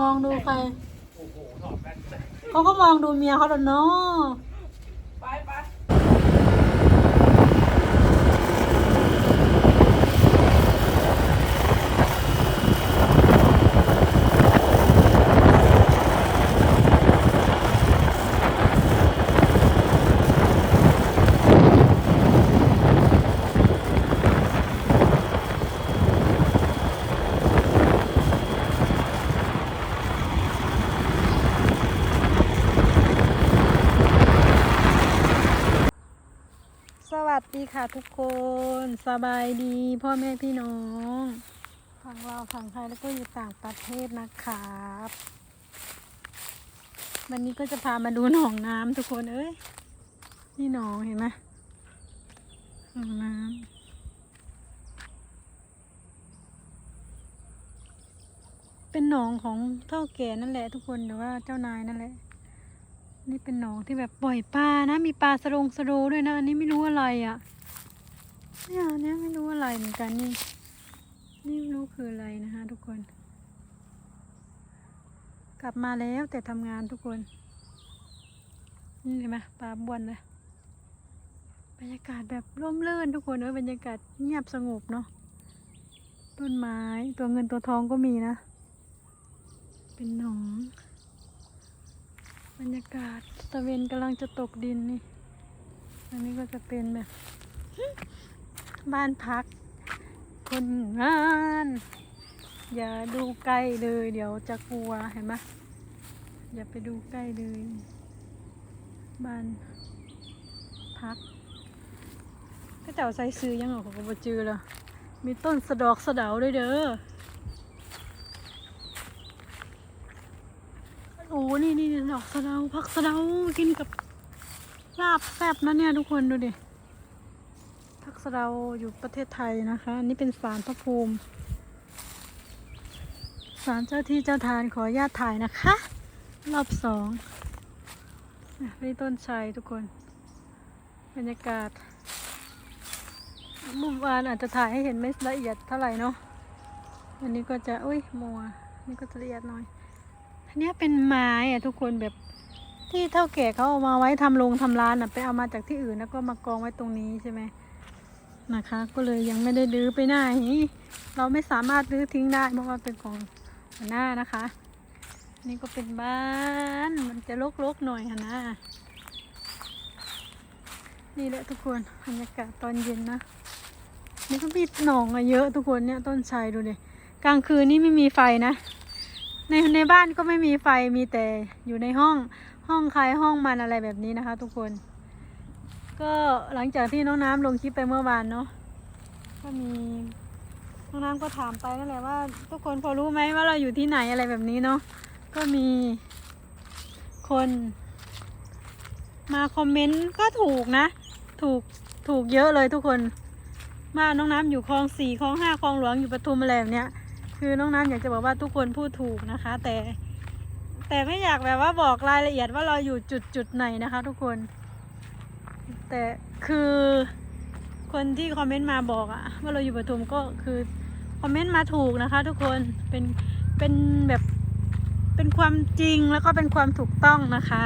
มองดูใคร เขาก็มองดูเมียเขาแล้วเนาะ ไปไป ทุกคนสบายดีพ่อแม่พี่น้องฝั่งเราฝั่งไทยแล้วก็อยู่ต่างประเทศนะครับ วันนี้ก็จะพามาดูหนองน้ำทุกคนเอ้ยนี่หนองเห็นไหมหนองน้ำเป็นหนองของเท่าแก่นั่นแหละทุกคนหรือว่าเจ้านายนั่นแหละนี่เป็นหนองที่แบบปล่อยปลานะ มีปลาสรงสโดด้วยนะ อันนี้ไม่รู้อะไรอะ่ะ เนี่ยเนี้ยไม่รู้อะไรเหมือนกันนี่ นี่ไม่รู้คืออะไรนะคะทุกคน กลับมาแล้วแต่ทำงานทุกคน นี่เห็นไหมปลาบวนเลย บรรยากาศแบบร่มรื่นทุกคนเออบรรยากาศเงียบสงบเนาะ ต้นไม้ตัวเงินตัวทองก็มีนะ เป็นหนอง บรรยากาศตะเวนกำลังจะตกดินนี่ อันนี้ก็จะเป็นแบบ บ้านพัก คนงาน อย่าดูใกล้เลย เดี๋ยวจะกลัวเห็นไหมอย่าไปดูใกล้เลย บ้านพักก็เจ้าใส่ซื้อยังเหรอผมก็บ่จือเลยมีต้นสะดอกสะเดาด้วยเด้อโอ้นี่นี่ดอกสะเดาผักสะเดากินกับลาบแซ่บนะเนี่ยทุกคนดูดิ ผักสะเดาอยู่ประเทศไทยนะคะนนี้เป็นสารพระภูมิสารเจ้าที่เจ้าทานขออนุญาตถ่ายนะคะ รอบสองนี่ต้นชัยทุกคน บรรยากาศเมุมวานอาจจะถ่ายให้เห็นไม่ละเอียดเท่าไหร่เนาะอันนี้ก็จะอุ้ยมัวนี่ก็จะละเอียดหน่อยอันนี้เป็นไม้อะทุกคนแบบที่เท่าแก่เขาเอามาไว้ทำโรงทำร้านอะไปเอามาจากที่อื่นแล้วก็มากองไว้ตรงนี้ใช่ไหม นะคะ ก็เลยยังไม่ได้ดื้อไปไหนเราไม่สามารถดื้อทิ้งได้เพราะว่าเป็นของหัวหน้านะคะ นี่ก็เป็นบ้านมันจะรกๆหน่อยค่ะนะนี่แหละทุกคนบรรยากาศตอนเย็นนะนี่ก็มีหนองอะเยอะทุกคนเนี่ยต้นไทรดูดิกลางคืนนี่ไม่มีไฟนะ ในในบ้านก็ไม่มีไฟมีแต่อยู่ในห้องห้องใครห้องมันอะไรแบบนี้นะคะ ทุกคน ก็หลังจากที่น้องน้ำลงคลิปไปเมื่อวานเนาะก็มีน้องน้ำก็ถามไปนั่นแหละว่า ทุกคนพอรู้ไหมว่าเราอยู่ที่ไหนอะไรแบบนี้เนาะก็มีคน มาคอมเมนต์ก็ถูกนะ ถูกถูกเยอะเลยทุกคนมาน้องน้ำอยู่คลองสี่คลองห้าคลองหลวงอยู่ปทุมอะไรแบบเนี้ยคือน้องน้ำอยากจะบอกว่าทุกคนพูดถูกนะคะ แต่แต่ไม่อยากแบบว่าบอกรายละเอียดว่าเราอยู่จุดจุดไหนนะคะ ทุกคน แต่คือคนที่คอมเมนต์มาบอกอะว่าเราอยู่ปทุมก็คือคอมเมนต์มาถูกนะคะ ทุกคนเป็นเป็นแบบเป็นความจริงแล้วก็เป็นความถูกต้องนะคะ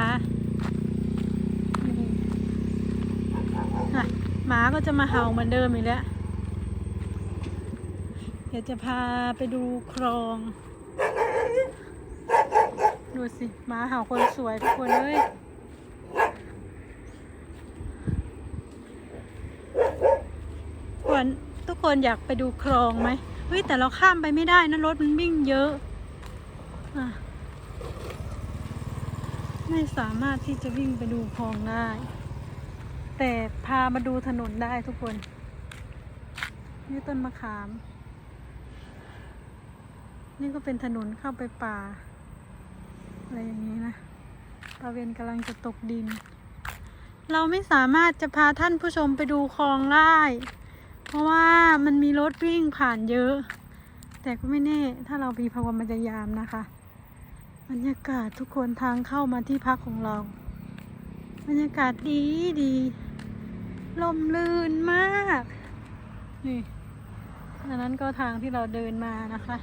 หมาก็จะมาเห่าเหมือนเดิมอีกแล้วเดี๋ยวจะพาไปดูคลอง ดูสิหมาเห่าคนสวยทุกคนเลย ควรทุกคนอยากไปดูคลองไหมเฮ้ยแต่เราข้ามไปไม่ได้นะรถมันวิ่งเยอะอะไม่สามารถที่จะวิ่งไปดูคลองได้ แต่พามาดูถนนได้ทุกคน นี่ต้นมะขาม นี่ก็เป็นถนนเข้าไปป่า อะไรอย่างนี้นะตะเวนกำลังจะตกดิน เราไม่สามารถจะพาท่านผู้ชมไปดูคลองได้ เพราะว่ามันมีรถวิ่งผ่านเยอะ แต่ก็ไม่แน่ ถ้าเรามีความพยายามนะคะบรรยากาศทุกคนทางเข้ามาที่พักของเรา บรรยากาศดีดีลมลื่นมากนี่อันนั้นก็ทางที่เราเดินมานะคะ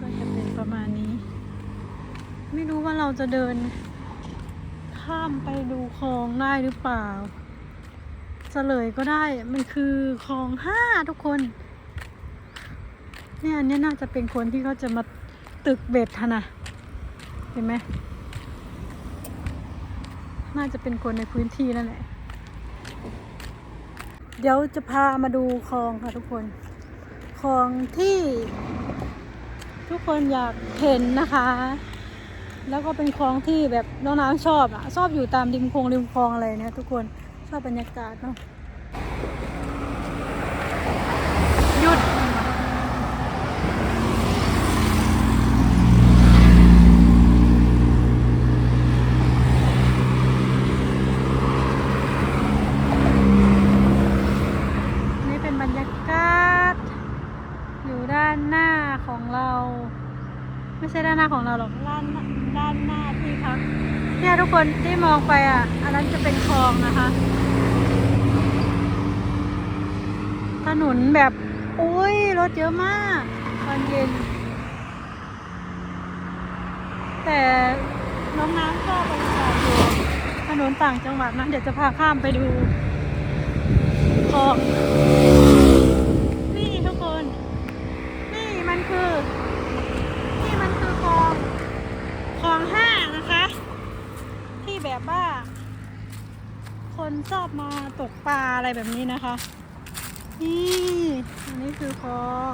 ก็จะเป็นประมาณนี้ ไม่รู้ว่าเราจะเดิน ข้ามไปดูคลองได้หรือเปล่า ลยก็ได้ มันคือคลองห้าทุกคน เนี่ยอันนี้น่าจะเป็นคนที่เขาจะมาตึกเบ็ดทนะเห็นไหมน่าจะเป็นคนในพื้นที่นั่นแหละ เดี๋ยวจะพามาดูคลองค่ะทุกคน คลองที่ ทุกคนอยากเห็นนะคะ แล้วก็เป็นคลองที่แบบน้องน้ำชอบอะชอบอยู่ตามริมคลองริมคลองอะไรเนี่ยทุกคน ชอบบรรยากาศเนาะหยุดนี่เป็นบรรยากาศ อยู่ด้านหน้าของเรา ไม่ใช่ด้านหน้าของเราหรอกด้านด้านหน้าที่พักเนี่ยทุกคนที่มองไปอะ อันนั้นจะเป็นคลองนะคะ ถนนแบบอุ้ยรถเยอะมากตอนเย็น แต่น้องน้ำก็บรรยากาศอยู่ถนนต่างจังหวัดนะเดี๋ยวจะพาข้ามไปดูคลองนี่ทุกคน นี่มันคือ นี่มันคือคลองคลองห้านะคะ ที่แบบว่า คนชอบมาตกปลาอะไรแบบนี้นะคะ นี่อันนี้คือคลอง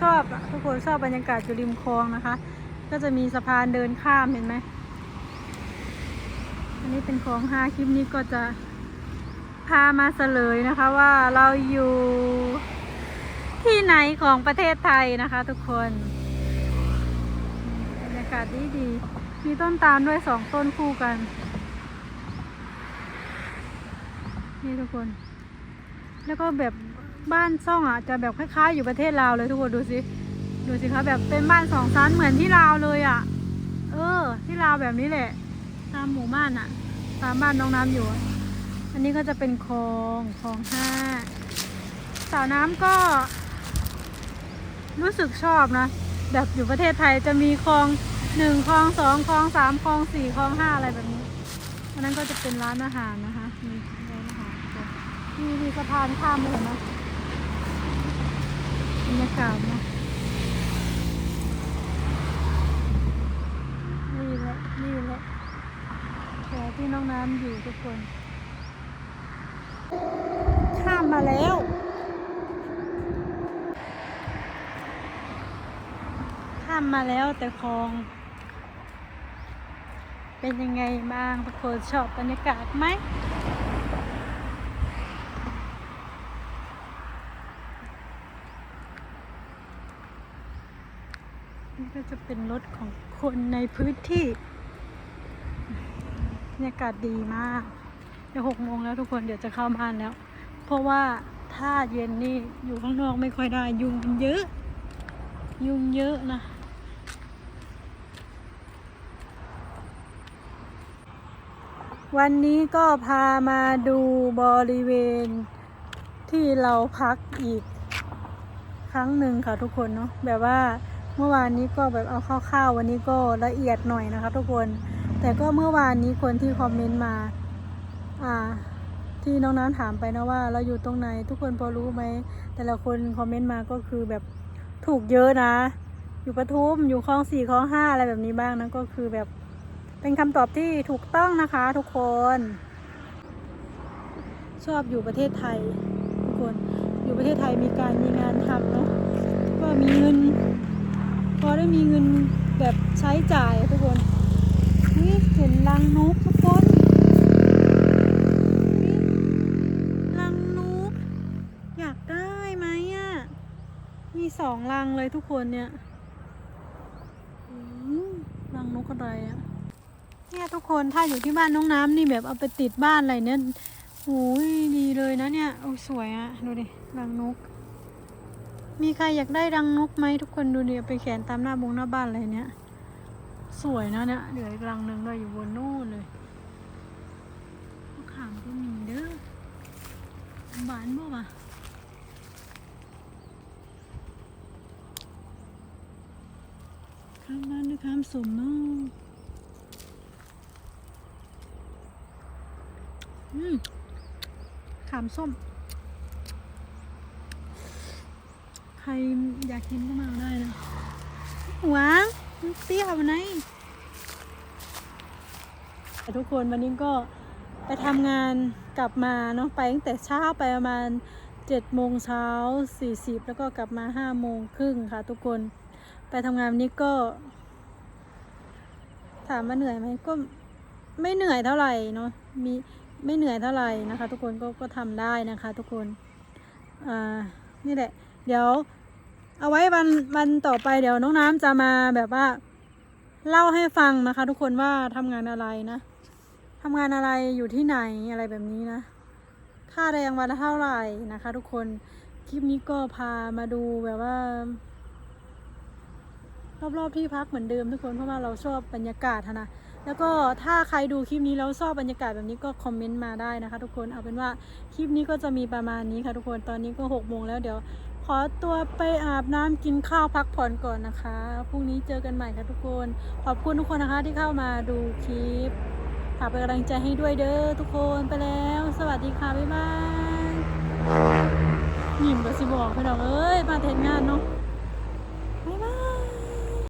ชอบอะทุกคนชอบบรรยากาศอยู่ริมคลองนะคะ ก็จะมีสะพานเดินข้ามเห็นไหม อันนี้เป็นคลองห้าคลิปนี้ก็จะพามาเฉลยนะคะว่าเราอยู่ที่ไหนของประเทศไทยนะคะ ทุกคนบรรยากาศดีดีมีต้นตาลด้วยสองต้นคู่กัน นี่ทุกคน แล้วก็แบบบ้านซ่องอะจะแบบคล้ายๆ อยู่ประเทศลาวเลยทุกคนดูสิ ดูสิคะแบบเป็นบ้านสองชั้นเหมือนที่ลาวเลยอะ เออ ที่ลาวแบบนี้แหละ ตามหมู่บ้านอะ ตามบ้านน้องน้ำอยู่ อันนี้ก็จะเป็นคลองคลองห้าสาวน้ำก็ รู้สึกชอบนะ แบบอยู่ประเทศไทยจะมีคลองหนึ่งคลองสองคลองสามคลองสี่คลองห้าอะไรแบบนี้อันนั้นก็จะเป็นร้านอาหารนะคะ มีมีสะพานข้ามเลยเห็นไหมบรรยากาศนะนี่แหละนี่แหละแถวที่น้องน้ำอยู่ทุกคน ข้ามมาแล้วข้ามมาแล้วแต่คลอง เป็นยังไงบ้างทุกคนชอบบรรยากาศไหม ก็จะเป็นรถของคนในพื้นที่บรรยากาศดีมากเดี๋ยวหกโมงแล้วทุกคนเดี๋ยวจะเข้าบ้านแล้ว เพราะว่าถ้าเย็นนี่อยู่ข้างนอกไม่ค่อยได้ ยุงมันเยอะ ยุงเยอะนะวันนี้ก็พามาดูบริเวณที่เราพักอีก ครั้งหนึ่งค่ะทุกคนเนาะแบบว่า มื่อวานนี้ก็แบบเอาคร่าวๆวันนี้ก็ละเอียดหน่อยนะคะทุกคน แต่ก็เมื่อวานนี้คนที่คอมเมนต์มา อ่า ที่น้องน้ำถามไปนะว่าเราอยู่ตรงไหนทุกคนพอรู้ไหมแต่ละคนคอมเมนต์มาก็คือแบบถูกเยอะนะ อยู่ปทุมอยู่คลองสี่คลองห้าอะไรแบบนี้บ้างนะก็คือแบบเป็นคำตอบที่ถูกต้องนะคะทุกคน ชอบอยู่ประเทศไทยทุกคน อยู่ประเทศไทยมีการมีงานทำเนาะก็มีเงิน พอได้มีเงินแบบใช้จ่ายอะทุกคนนี่เห็นรังนกทุกคนนี่รังนก อยากได้ไหมอะ มีสองรังเลยทุกคนเนี่ยรังนกอะไรอะเนี่ยทุกคนถ้าอยู่ที่บ้านน้องน้ำนี่แบบเอาไปติดบ้านอะไรเนี่ยโอ้ยดีเลยนะเนี่ยโอ้สวยอะดูดิรังนก มีใครอยากได้รังนกไหมทุกคนดูดิเอาไปแขวนตามหน้าบงหน้าบ้านอะไรเนี่ยสวยนะเนี่ยเหลืออีกรังหนึ่งเลยอยู่บนนู่นเลยมะขามก็มีเด้อหวานบ่วะข้ามบ้านด้วยข้ามสมเนาะอืมขามส้ม ใครอยากกินก็มาเอาได้นะหวางเตี้ยวันไหนทุกคนวันนี้ก็ไปทำงานกลับมาเนาะไปตั้งแต่เช้าไปประมาณเจ็ดโมงเช้าสี่สิบแล้วก็กลับมาห้าโมงครึ่งค่ะ ทุกคนไปทำงานวันนี้ก็ ถามว่าเหนื่อยไหมก็ไม่เหนื่อยเท่าไหร่เนาะมีไม่เหนื่อยเท่าไหร่นะคะ ทุกคนก็ก็ทำได้นะคะ ทุกคนอ่านี่แหละ เดี๋ยว เอาไว้วันวันต่อไปเดี๋ยวน้องน้ำจะมาแบบว่า เล่าให้ฟังนะคะ ทุกคนว่าทำงานอะไรนะทำงานอะไรอยู่ที่ไหนอะไรแบบนี้นะ ค่าแรงวันละเท่าไหร่นะคะ ทุกคนคลิปนี้ก็พามาดูแบบว่า รอบๆที่พักเหมือนเดิมทุกคนเพราะว่าเราชอบบรรยากาศนะแล้วก็ถ้าใครดูคลิปนี้แล้วชอบบรรยากาศแบบนี้ก็คอมเมนต์มาได้นะคะ ทุกคนเอาเป็นว่าคลิปนี้ก็จะมีประมาณนี้ค่ะทุกคนตอนนี้ก็หกโมงแล้วเดี๋ยว ขอตัวไปอาบน้ำกินข้าวพักผ่อนก่อนนะคะ พรุ่งนี้เจอกันใหม่ค่ะทุกคน ขอบคุณทุกคนนะคะที่เข้ามาดูคลิปฝากเป็นกำลังใจให้ด้วยเด้อทุกคนไปแล้ว สวัสดีค่ะ บ๊ายบายหยิมกับสิบอกพี่น้องเอ้ย มาเทนงานเนาะ